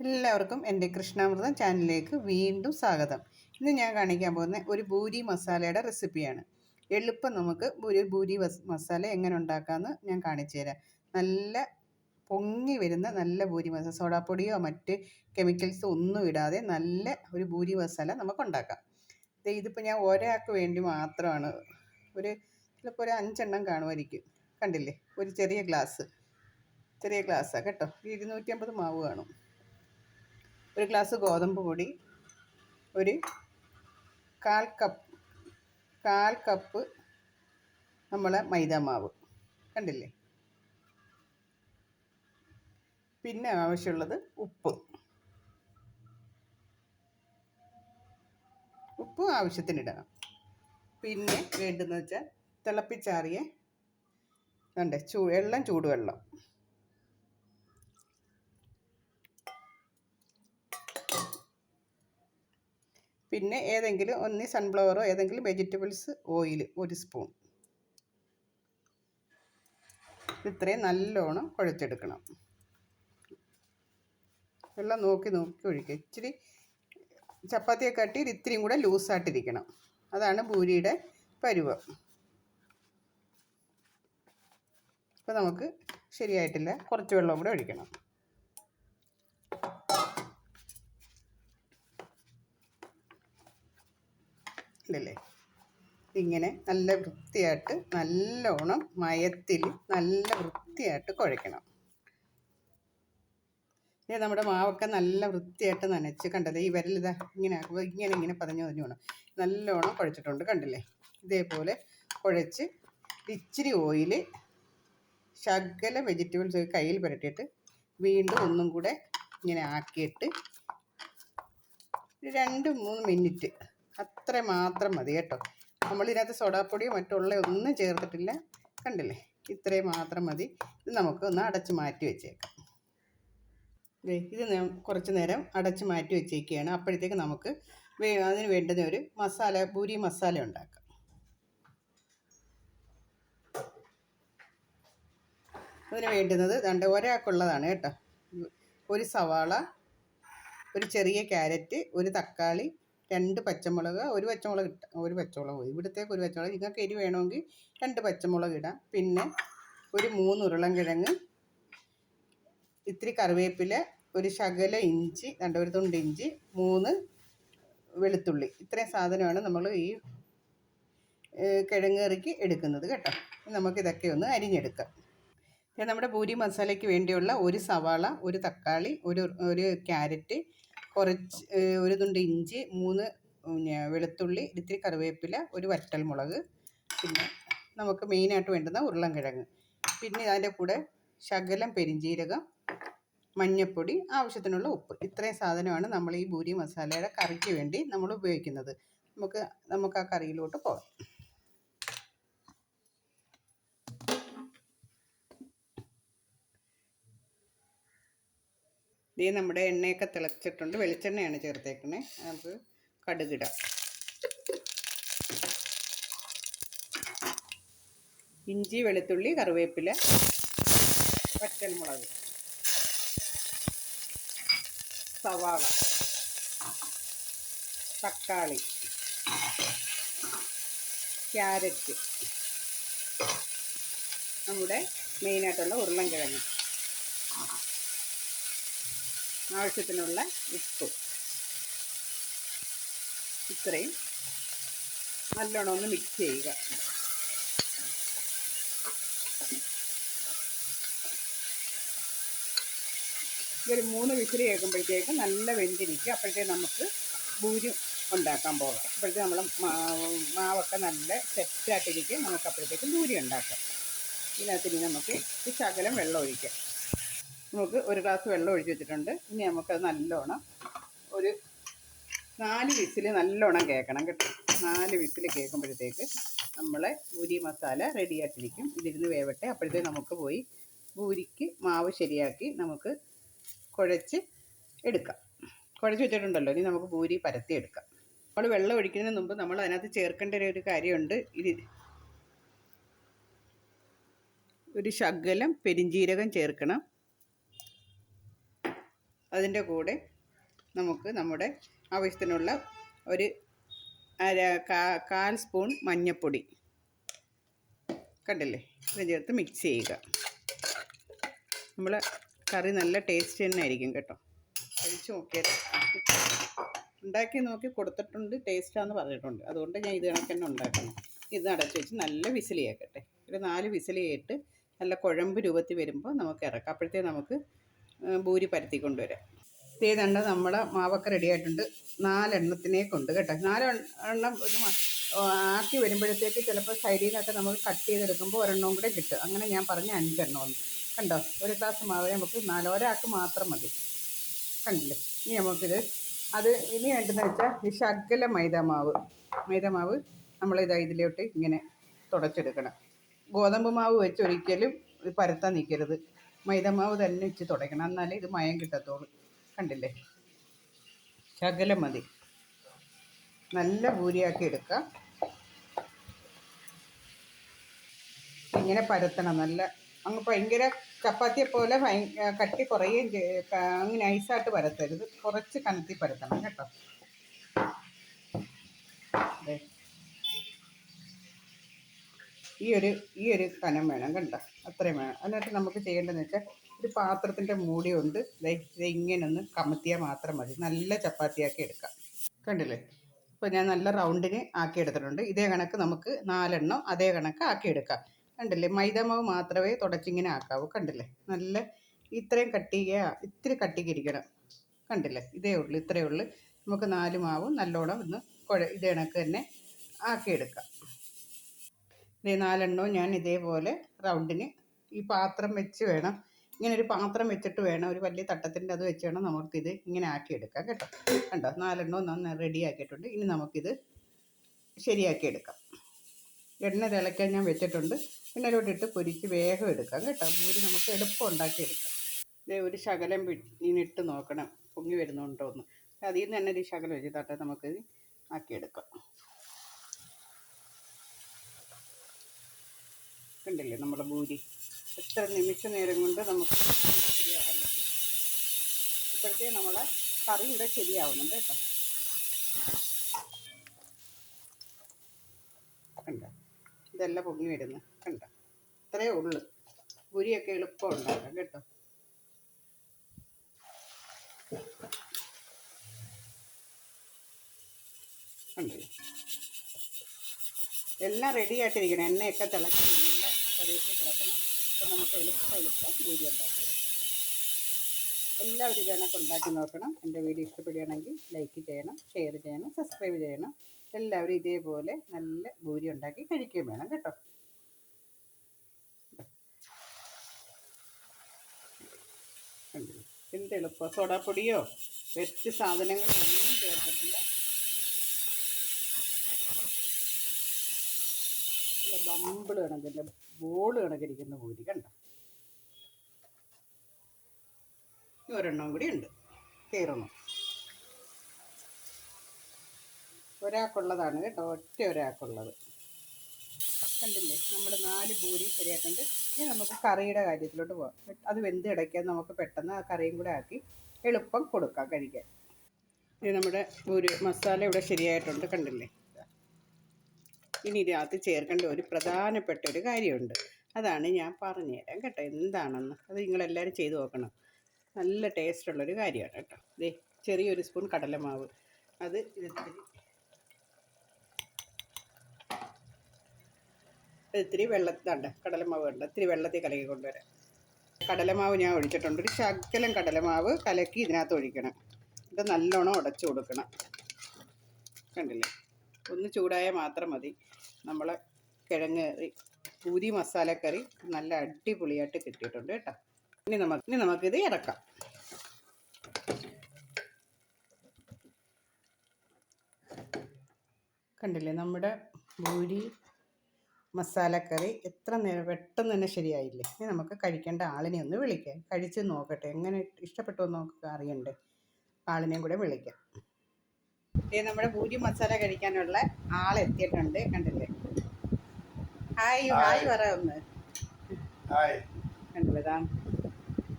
എല്ലാവർക്കും എന്റെ കൃഷ്ണാമൃതം ചാനലിലേക്ക് വീണ്ടും സ്വാഗതം. ഇന്ന് ഞാൻ കാണിക്കാൻ പോകുന്ന ഒരു ഭൂരി മസാലയുടെ റെസിപ്പിയാണ്. എളുപ്പം നമുക്ക് ഒരു ഭൂരി മസാല എങ്ങനെ ഉണ്ടാക്കാമെന്ന് ഞാൻ കാണിച്ചു തരാം. നല്ല പൊങ്ങി വരുന്ന നല്ല ഭൂരി മസാല സോഡാപ്പൊടിയോ മറ്റ് കെമിക്കൽസോ ഒന്നും ഇടാതെ നല്ല ഒരു ഭൂരി മസാല നമുക്ക് ഉണ്ടാക്കാം. ഇതിപ്പോൾ ഞാൻ ഒരാൾക്ക് വേണ്ടി മാത്രമാണ്. ഒരു ചിലപ്പോൾ ഒരു അഞ്ചെണ്ണം കാണുമായിരിക്കും. കണ്ടില്ലേ? ഒരു ചെറിയ ഗ്ലാസ്. ചെറിയ ഗ്ലാസ്സാണ് കേട്ടോ. ഇരുന്നൂറ്റി അമ്പത് മാവ് കാണും. ഒരു ഗ്ലാസ് ഗോതമ്പ് പൊടി ഒരു കാൽ കപ്പ് കാൽ കപ്പ് നമ്മളെ മൈദാമാവ്. കണ്ടില്ലേ? പിന്നെ ആവശ്യമുള്ളത് ഉപ്പ്. ഉപ്പ് ആവശ്യത്തിനിടണം. പിന്നെ വേണ്ടതെന്ന് വെച്ചാൽ തിളപ്പിച്ചാറിയ കണ്ടേ ചൂ എല്ലാം ചൂടുവെള്ളം. പിന്നെ ഏതെങ്കിലും ഒന്നി സൺഫ്ലവറോ ഏതെങ്കിലും വെജിറ്റബിൾസ് ഓയിൽ ഒരു സ്പൂൺ ഇത്രയും നല്ലോണം കുഴച്ചെടുക്കണം. എല്ലാം നോക്കി നോക്കി ഒഴിക്കുക. ഇച്ചിരി ചപ്പാത്തിയെ കാട്ടി ഇത്തിരിയും കൂടെ ലൂസായിട്ടിരിക്കണം അതാണ് പൂരിയുടെ പരുവം. അപ്പോൾ നമുക്ക് ശരിയായിട്ടില്ല. കുറച്ച് വെള്ളം കൂടെ ഒഴിക്കണം. ഇല്ലല്ലേ ഇങ്ങനെ നല്ല വൃത്തിയായിട്ട് നല്ലോണം മയത്തിൽ നല്ല വൃത്തിയായിട്ട് കുഴയ്ക്കണം. ഇത് നമ്മുടെ മാവൊക്കെ നല്ല വൃത്തിയായിട്ട് നനച്ച് കണ്ടത് ഈ വിരലിതാ ഇങ്ങനെ ആക്കുമ്പോൾ ഇങ്ങനെ ഇങ്ങനെ പതഞ്ഞു പതഞ്ഞു വേണം. നല്ലോണം കുഴച്ചിട്ടുണ്ട് കണ്ടില്ലേ? ഇതേപോലെ കുഴച്ച് ഇച്ചിരി ഓയിൽ ശകല വെജിറ്റബിൾസ് കയ്യിൽ പുരട്ടിയിട്ട് വീണ്ടും ഒന്നും കൂടെ ഇങ്ങനെ ആക്കിയിട്ട് രണ്ട് മൂന്ന് മിനിറ്റ് അത്ര മാത്രം മതി കേട്ടോ. നമ്മൾ നമ്മളിതിനകത്ത് സോഡാപ്പൊടിയോ മറ്റുള്ള ഒന്നും ചേർത്തിട്ടില്ല. കണ്ടില്ലേ? ഇത്രയും മാത്രം മതി. ഇത് നമുക്ക് ഒന്ന് അടച്ച് മാറ്റി വെച്ചേക്കാം. ഇത് കുറച്ച് നേരം അടച്ച് മാറ്റി വെച്ചേക്കുകയാണ്. അപ്പോഴത്തേക്ക് നമുക്ക് അതിന് വേണ്ടുന്ന ഒരു മസാല പൂരി മസാല ഉണ്ടാക്കാം. അതിന് വേണ്ടുന്നത് രണ്ട് ഒരാൾക്കുള്ളതാണ് കേട്ടോ. ഒരു സവാള ഒരു ചെറിയ ക്യാരറ്റ് ഒരു തക്കാളി രണ്ട് പച്ചമുളക് ഒരു പച്ചമുളക് ഇട്ട ഒരു പച്ചമുളക് ഇവിടുത്തേക്ക് ഒരു പച്ചമുളക് നിങ്ങൾക്ക് എരി വേണമെങ്കിൽ രണ്ട് പച്ചമുളക് ഇടാം. പിന്നെ ഒരു മൂന്ന് ഉരുളൻ കിഴങ്ങ് ഇത്തിരി കറിവേപ്പില ഒരു ശകല ഇഞ്ചി രണ്ട് ഒരു തുണ്ട് ഇഞ്ചി മൂന്ന് വെളുത്തുള്ളി. ഇത്രയും സാധനമാണ് നമ്മൾ ഈ ഏഹ്, കിഴങ്ങ് കറിക്ക് എടുക്കുന്നത് കേട്ടോ. നമുക്കിതൊക്കെ ഒന്ന് അരിഞ്ഞെടുക്കാം. നമ്മുടെ പൂരി മസാലയ്ക്ക് വേണ്ടിയുള്ള ഒരു സവാള ഒരു തക്കാളി ഒരു ഒരു ക്യാരറ്റ് കുറച്ച് ഒരു തുണ്ട് ഇഞ്ചി മൂന്ന് പിന്നെ വെളുത്തുള്ളി ഇത്തിരി കറിവേപ്പില ഒരു വറ്റൽമുളക് പിന്നെ നമുക്ക് മെയിനായിട്ട് വേണ്ടുന്ന ഉരുളൻകിഴങ്ങ്. പിന്നെ അതിന്റെ കൂടെ ശകലം പെരിഞ്ജീരകം മഞ്ഞൾപ്പൊടി ആവശ്യത്തിനുള്ള ഉപ്പ്. ഇത്രയും സാധനമാണ് നമ്മൾ ഈ ഭൂരി മസാലയുടെ കറിക്ക് വേണ്ടി നമ്മൾ ഉപയോഗിക്കുന്നത്. നമുക്ക് നമുക്ക് ആ കറിയിലോട്ട് പോകാം. ഇത് നമ്മുടെ എണ്ണയൊക്കെ തിളച്ചിട്ടുണ്ട്. വെളിച്ചെണ്ണയാണ് ചേർത്തേക്കണേ. നമുക്ക് കടുകിടാം. ഇഞ്ചി വെളുത്തുള്ളി കറിവേപ്പില പച്ചമുളക് സവാള തക്കാളി ക്യാരറ്റ് നമ്മുടെ മെയിനായിട്ടുള്ള ഉരുളൻകിഴങ്ങ്. ആവശ്യത്തിനുള്ള ഉപ്പ്. ഇത്രയും നല്ലോണം ഒന്ന് മിക്സ് ചെയ്യുക. ഇതൊരു മൂന്ന് വിസിൽ കേൾക്കുമ്പോഴത്തേക്ക് നല്ല വെന്തിരിക്കും. അപ്പോഴത്തേക്ക് നമുക്ക് ഭൂരി ഉണ്ടാക്കാൻ പോകാം. അപ്പോഴത്തേക്ക് നമ്മൾ മാവൊക്കെ നല്ല സെറ്റായിട്ടിരിക്കും നമുക്ക് അപ്പോഴത്തേക്ക് ഭൂരി ഉണ്ടാക്കാം. ഇനി നമുക്ക് ഈ ശകലം വെള്ളം ഒഴിക്കാം. നമുക്ക് ഒരു ഗ്ലാസ് വെള്ളം ഒഴിച്ച് വെച്ചിട്ടുണ്ട്. ഇനി നമുക്കത് നല്ലോണം ഒരു നാല് വിസിൽ നല്ലോണം കേൾക്കണം കേട്ടോ. നാല് വിസിൽ കേൾക്കുമ്പോഴത്തേക്ക് നമ്മളെ ഭൂരി മസാല റെഡി ആയിട്ടിരിക്കും. ഇതിരുന്ന് വേവട്ടെ. അപ്പോഴത്തേക്ക് നമുക്ക് പോയി ഭൂരിക്ക് മാവ് ശരിയാക്കി നമുക്ക് കുഴച്ച് എടുക്കാം. കുഴച്ച് വെച്ചിട്ടുണ്ടല്ലോ. ഇനി നമുക്ക് ഭൂരി പരത്തി എടുക്കാം. നമ്മൾ വെള്ളം ഒഴിക്കുന്നതിന് മുമ്പ് നമ്മൾ അതിനകത്ത് ചേർക്കേണ്ട ഒരു- കാര്യമുണ്ട്. ഇത് ഒരു ശകലം പെരിഞ്ജീരകം ചേർക്കണം. അതിന്റെ കൂടെ നമുക്ക് നമ്മുടെ ആവശ്യത്തിനുള്ള ഒരു അര കാൽ സ്പൂൺ മഞ്ഞൾപ്പൊടി കണ്ടില്ലേ? ഇത് ചേർത്ത് മിക്സ് ചെയ്യുക. നമ്മൾ കറി നല്ല ടേസ്റ്റ് തന്നെ ആയിരിക്കും കേട്ടോ. കഴിച്ച് നോക്കിയാൽ ഉണ്ടാക്കി നോക്കി കൊടുത്തിട്ടുണ്ട് ടേസ്റ്റാന്ന് പറഞ്ഞിട്ടുണ്ട്. അതുകൊണ്ട് ഞാൻ ഇത് കണക്ക് തന്നെ ഉണ്ടാക്കണം. ഇത് അടച്ചു വെച്ച് നല്ല വിസിലിയാക്കട്ടെ. ഒരു നാല് വിസിലിയായിട്ട് നല്ല കുഴമ്പ് രൂപത്തിൽ വരുമ്പോൾ നമുക്ക് ഇറക്കാം. അപ്പോഴത്തേക്ക് നമുക്ക് ഭൂരി പരത്തി കൊണ്ടുവരാം. ഇതേതണ്ട നമ്മുടെ മാവൊക്കെ റെഡി ആയിട്ടുണ്ട്. നാലെണ്ണത്തിനെ കൊണ്ട് കേട്ടോ. നാല് എണ്ണം ഒരു ആക്കി വരുമ്പോഴത്തേക്ക് ചിലപ്പോൾ സൈഡിൽ നമ്മൾ കട്ട് ചെയ്തെടുക്കുമ്പോൾ ഒരെണ്ണവും കൂടെ കിട്ടും. അങ്ങനെ ഞാൻ പറഞ്ഞ അഞ്ചെണ്ണമെന്ന് കണ്ടോ? ഒരു ഗ്ലാസ് മാവ് നമുക്ക് നാല് മാത്രം മതി. കണ്ടില്ലേ? ഇനി നമുക്കിത് അത് ഇനി വേണ്ടതെന്ന് വെച്ചാൽ ഈ ശകല മൈദമാവ് നമ്മൾ ഇതാ ഇതിലോട്ട് ഇങ്ങനെ തുടച്ചെടുക്കണം. ഗോതമ്പ് മാവ് വെച്ച് ഒരിക്കലും പരത്താൻ നിൽക്കരുത്. മൈദാമാവ് തന്നെ വെച്ച് തുടയ്ക്കണം. എന്നാലേ ഇത് മയം കിട്ടത്തുള്ളൂ. കണ്ടില്ലേ? ശകലം മതി. നല്ല പൂരിയാക്കി എടുക്കുക. ഇങ്ങനെ പരത്തണം നല്ല. അങ്ങ് ഭയങ്കര ചപ്പാത്തിയെ പോലെ കട്ടി കുറയുകയും അങ്ങ് നൈസായിട്ട് പരത്തരുത്. കുറച്ച് കനത്തി പരത്തണം കേട്ടോ. ദേ. ഈ ഒരു ഈ ഒരു കനം വേണം കണ്ടോ? അത്രയും വേണം. എന്നിട്ട് നമുക്ക് ചെയ്യേണ്ടതെന്ന് വെച്ചാൽ ഒരു പാത്രത്തിന്റെ മൂടി കൊണ്ട് ഇങ്ങനെ ഒന്ന് കമത്തിയാൽ മാത്രം മതി. നല്ല ചപ്പാത്തിയാക്കി എടുക്കാം. കണ്ടില്ലേ? ഇപ്പോൾ ഞാൻ നല്ല റൗണ്ടിന് ആക്കി എടുത്തിട്ടുണ്ട്. ഇതേ കണക്ക് നമുക്ക് നാലെണ്ണം അതേ കണക്ക് ആക്കി എടുക്കാം. കണ്ടില്ലേ? മൈദാമാവ് മാത്രമേ തുടച്ചിങ്ങനെ ആക്കാവൂ. കണ്ടില്ലേ? നല്ല ഇത്രയും കട്ടിക ഇത്തിരി കട്ടിക്കിരിക്കണം കണ്ടില്ലേ? ഇതേ ഉള്ളൂ ഇത്രയേ ഉള്ളൂ. നമുക്ക് നാല് മാവും നല്ലോണം ഒന്ന് കുഴ ഇതേ കണക്ക് തന്നെ ആക്കിയെടുക്കാം ഇതേ നാലെണ്ണവും ഞാൻ ഇതേപോലെ റൗണ്ടിന് ഈ പാത്രം വെച്ച് വേണം. ഇങ്ങനെ ഒരു പാത്രം വെച്ചിട്ട് വേണം. ഒരു വലിയ തട്ടത്തിന്റെ അത് വെച്ച് വേണം നമുക്കിത് ഇങ്ങനെ ആക്കിയെടുക്കാം കേട്ടോ. കണ്ടോ? നാലെണ്ണവും നന്നായി റെഡി ആക്കിയിട്ടുണ്ട്. ഇനി നമുക്കിത് ശരിയാക്കി എടുക്കാം. എണ്ണ തിളയ്ക്കാൻ ഞാൻ വെച്ചിട്ടുണ്ട്. ഇട്ട് പൊരിച്ച് വേഗം എടുക്കാം കേട്ടോ. പൂരി നമുക്ക് എളുപ്പം ഉണ്ടാക്കിയെടുക്കാം. ഇതേ ഒരു ശകലം ഇട്ട് നോക്കണം. പൊങ്ങി വരുന്നുണ്ടോ എന്ന് അതിൽ നിന്ന് തന്നെ ഒരു ശകലം വെച്ച് തട്ട നമുക്ക് ആക്കിയെടുക്കാം. കണ്ടില്ലേ നമ്മുടെ ഭൂരി? എത്ര നിമിഷ നേരം കൊണ്ട് നമുക്ക് ശരിയാക്കാൻ പറ്റും. അപ്പോഴത്തേ നമ്മളെ കറി ഇവിടെ ശരിയാവുന്നുണ്ട് കേട്ടോ. കണ്ട? ഇതെല്ലാം പൊങ്ങി വരുന്നു കണ്ട? ഇത്രയേ ഉള്ളു. ഭൂരിയൊക്കെ എളുപ്പം ഉണ്ടാക്കാം കേട്ടോ എല്ലാം റെഡി ആയിട്ടിരിക്കണം. എണ്ണയൊക്കെ തിളച്ച് പരീക്ഷ കിടക്കണം. അപ്പോൾ നമുക്ക് എളുപ്പം എളുപ്പം പൂരി ഉണ്ടാക്കിയെടുക്കാം. എല്ലാവരും ഇതേണൊക്കെ ഉണ്ടാക്കി നോക്കണം. എന്റെ വീഡിയോ ഇഷ്ടപ്പെടുകയാണെങ്കിൽ ലൈക്ക് ചെയ്യണം ഷെയർ ചെയ്യണം സബ്സ്ക്രൈബ് ചെയ്യണം. എല്ലാവരും ഇതേപോലെ നല്ല ഭൂരി ഉണ്ടാക്കി കഴിക്കുകയും വേണം കേട്ടോ? എന്ത് എളുപ്പം? സോഡാപ്പൊടിയോ? വെച്ച് സാധനങ്ങളോ ഒന്നും ചേർത്തിട്ടില്ല. ബമ്പിൾ ബമ്പിൾ കണക്കില്ല ബോൾ കണക്കിരിക്കുന്ന പൂരി കണ്ട? ഒരെണ്ണം കൂടി ഉണ്ട്. കയറുന്നു ഒരാൾക്കുള്ളതാണ് കേട്ടോ. ഒറ്റ ഒരാൾക്കുള്ളത്. കണ്ടില്ലേ? നമ്മൾ നാല് പൂരി ശരിയാക്കുന്നുണ്ട് ഇനി നമുക്ക് കറിയുടെ കാര്യത്തിലോട്ട് പോകാം അത് വെന്ത് കിടക്കാൻ നമുക്ക് പെട്ടെന്ന് ആ കറിയും കൂടെ ആക്കി എളുപ്പം കൊടുക്കാം കഴിക്കാൻ. ഇനി നമ്മുടെ ഒരു മസാല ഇവിടെ ശരിയായിട്ടുണ്ട് കണ്ടില്ലേ? ഇനി ഇതിനകത്ത് ചേർക്കേണ്ട ഒരു പ്രധാനപ്പെട്ട ഒരു കാര്യമുണ്ട്. അതാണ് ഞാൻ പറഞ്ഞുതരാം കേട്ടോ. എന്താണെന്ന്? അത് നിങ്ങളെല്ലാവരും ചെയ്തു നോക്കണം. നല്ല ടേസ്റ്റുള്ളൊരു കാര്യമാണ് കേട്ടോ. ദേ ചെറിയൊരു സ്പൂൺ കടലമാവ്. അത് ഇതിത്തിരി ഇത്തിരി കണ്ട കടലമാവ് ഉണ്ട് ഇത്തിരി വെള്ളത്തിൽ കലക്കി കൊണ്ടുവരാം. കടലമാവ് ഞാൻ ഒഴിച്ചിട്ടുണ്ട്. ഒരു ശകലം കടലമാവ് കലക്കി ഇതിനകത്ത് ഒഴിക്കണം. ഇത് നല്ലോണം ഉടച്ചു കൊടുക്കണം. കണ്ടില്ലേ? ഒന്ന് ചൂടായ മാത്രം മതി. നമ്മൾ കിഴങ്ങ് കറി പൂരി മസാലക്കറി നല്ല അടിപൊളിയായിട്ട് കിട്ടിയിട്ടുണ്ട് കേട്ടോ. ഇനി നമുക്ക് ഇനി നമുക്കിത് ഇറക്കാം. കണ്ടില്ലേ നമ്മുടെ പൂരി മസാലക്കറി എത്ര നേരം പെട്ടെന്ന് തന്നെ ശരിയായില്ലേ? ഇനി നമുക്ക് കഴിക്കേണ്ട ആളിനെ ഒന്ന് വിളിക്കാം. കഴിച്ച് നോക്കട്ടെ. എങ്ങനെ ഇഷ്ടപ്പെട്ടോ നമുക്ക് അറിയണ്ടേ? ആളിനെയും കൂടെ വിളിക്കാം. ഇത് നമ്മുടെ പൂരി മസാല കഴിക്കാനുള്ള ആളെത്തിയിട്ടുണ്ട്. കണ്ടില്ലേ? ഹായ് ഹായ് പറ ഒന്ന്. ഹായ് കണ്ടില്ലേ? ഇതാ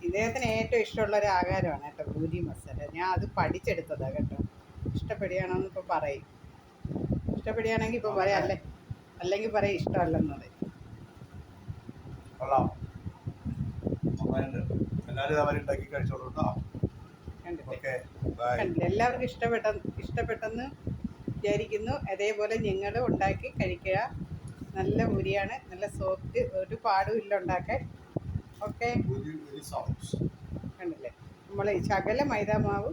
ഇദ്ദേഹത്തിന് ഏറ്റവും ഇഷ്ടമുള്ള ഒരു ആഹാരമാണ് കേട്ടോ പൂരി മസാല. ഞാൻ അത് പഠിച്ചെടുത്തതാ കേട്ടോ. ഇഷ്ടപ്പെടുകയാണെന്ന് ഇപ്പോൾ പറയും. ഇഷ്ടപ്പെടുകയാണെങ്കിൽ ഇപ്പോൾ പറയാം അല്ലേ? അല്ലെങ്കിൽ പറയും ഇഷ്ടമല്ലെന്നത്. കൊള്ളാം. എല്ലാവരും അവർ ഉണ്ടാക്കി കഴിച്ചോളൂ കേട്ടോ. കണ്ടില്ലേ ഓക്കെ എല്ലാവർക്കും ഇഷ്ടപ്പെട്ട ഇഷ്ടപ്പെട്ടെന്ന് വിചാരിക്കുന്നു. അതേപോലെ നിങ്ങൾ ഉണ്ടാക്കി കഴിക്കുക. നല്ല പൂരിയാണ്. നല്ല സോഫ്റ്റ് ഒരു പാടും ഇല്ല ഉണ്ടാക്കാൻ. ഓക്കെ? കണ്ടില്ലേ? നമ്മൾ ശകല മൈദാമാവ്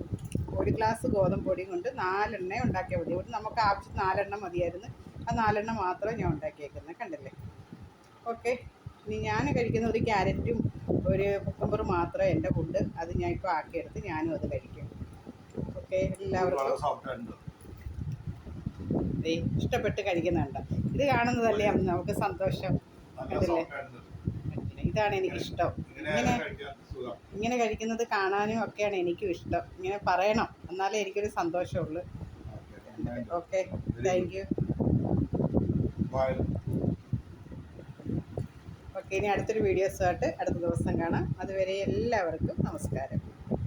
ഒരു ഗ്ലാസ് ഗോതമ്പ് പൊടിയും കൊണ്ട് നാലെണ്ണ ഉണ്ടാക്കിയാൽ മതി. ഇവിടെ നമുക്ക് ആവശ്യം നാലെണ്ണം മതിയായിരുന്നു. ആ നാലെണ്ണം മാത്രമേ ഞാൻ ഉണ്ടാക്കിയേക്കുന്നത് കണ്ടില്ലേ? ഓക്കെ? ഇനി ഞാൻ കഴിക്കുന്ന ഒരു ക്യാരറ്റും ഒരു കുക്കുംബർ മാത്രമേ എന്റെ ഫുഡ് അത് ഞാൻ ഇപ്പോൾ ആക്കിയെടുത്ത് ഞാനും അത് കഴിക്കും. ഓക്കെ എല്ലാവർക്കും. ഇഷ്ടപ്പെട്ട് കഴിക്കുന്നുണ്ട്. ഇത് കാണുന്നതല്ലേ നമുക്ക് സന്തോഷം? ആയിട്ടുണ്ട്. ഇതാണ് എനിക്കിഷ്ടം. ഇങ്ങനെ ഇങ്ങനെ കഴിക്കുന്നത് കാണാനും ഒക്കെയാണ് എനിക്കും ഇഷ്ടം. ഇങ്ങനെ പറയണം. എന്നാലേ എനിക്കൊരു സന്തോഷമുള്ളൂ. ഓക്കെ താങ്ക് യു ഇനി അടുത്തൊരു വീഡിയോസുമായിട്ട് അടുത്ത ദിവസം കാണാം. അതുവരെ എല്ലാവർക്കും നമസ്കാരം.